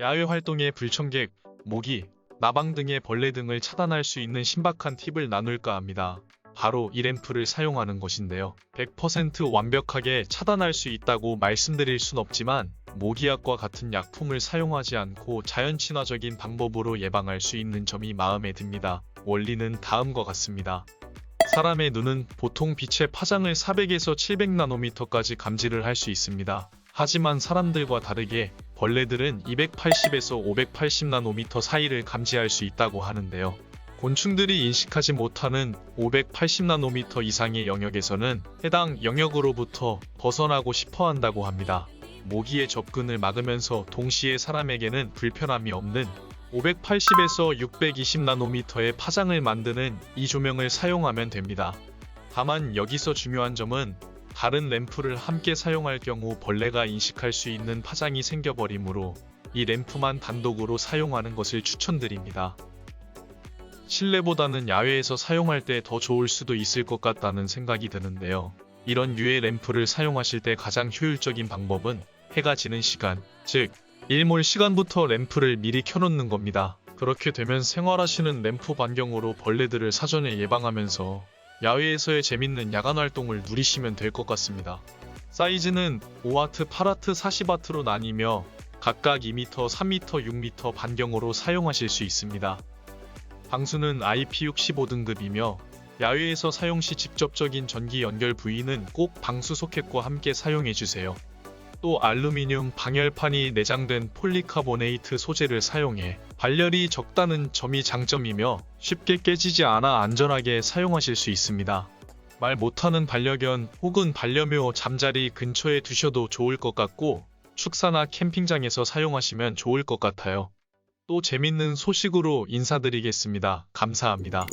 야외 활동의 불청객, 모기, 나방 등의 벌레 등을 차단할 수 있는 신박한 팁을 나눌까 합니다. 바로 이 램프를 사용하는 것인데요. 100% 완벽하게 차단할 수 있다고 말씀드릴 순 없지만 모기약과 같은 약품을 사용하지 않고 자연 친화적인 방법으로 예방할 수 있는 점이 마음에 듭니다. 원리는 다음과 같습니다. 사람의 눈은 보통 빛의 파장을 400에서 700나노미터까지 감지를 할 수 있습니다. 하지만 사람들과 다르게 벌레들은 280에서 580나노미터 사이를 감지할 수 있다고 하는데요. 곤충들이 인식하지 못하는 580나노미터 이상의 영역에서는 해당 영역으로부터 벗어나고 싶어 한다고 합니다. 모기의 접근을 막으면서 동시에 사람에게는 불편함이 없는 580에서 620나노미터의 파장을 만드는 이 조명을 사용하면 됩니다. 다만 여기서 중요한 점은 다른 램프를 함께 사용할 경우 벌레가 인식할 수 있는 파장이 생겨버리므로 이 램프만 단독으로 사용하는 것을 추천드립니다. 실내보다는 야외에서 사용할 때 더 좋을 수도 있을 것 같다는 생각이 드는데요. 이런 유해 램프를 사용하실 때 가장 효율적인 방법은 해가 지는 시간, 즉 일몰 시간부터 램프를 미리 켜놓는 겁니다. 그렇게 되면 생활하시는 램프 반경으로 벌레들을 사전에 예방하면서 야외에서의 재밌는 야간 활동을 누리시면 될 것 같습니다. 사이즈는 5와트, 8와트, 40와트로 나뉘며 각각 2m, 3m, 6m 반경으로 사용하실 수 있습니다. 방수는 IP65 등급이며 야외에서 사용 시 직접적인 전기 연결 부위는 꼭 방수 소켓과 함께 사용해 주세요. 또 알루미늄 방열판이 내장된 폴리카보네이트 소재를 사용해 발열이 적다는 점이 장점이며 쉽게 깨지지 않아 안전하게 사용하실 수 있습니다. 말 못하는 반려견 혹은 반려묘 잠자리 근처에 두셔도 좋을 것 같고 축사나 캠핑장에서 사용하시면 좋을 것 같아요. 또 재밌는 소식으로 인사드리겠습니다. 감사합니다.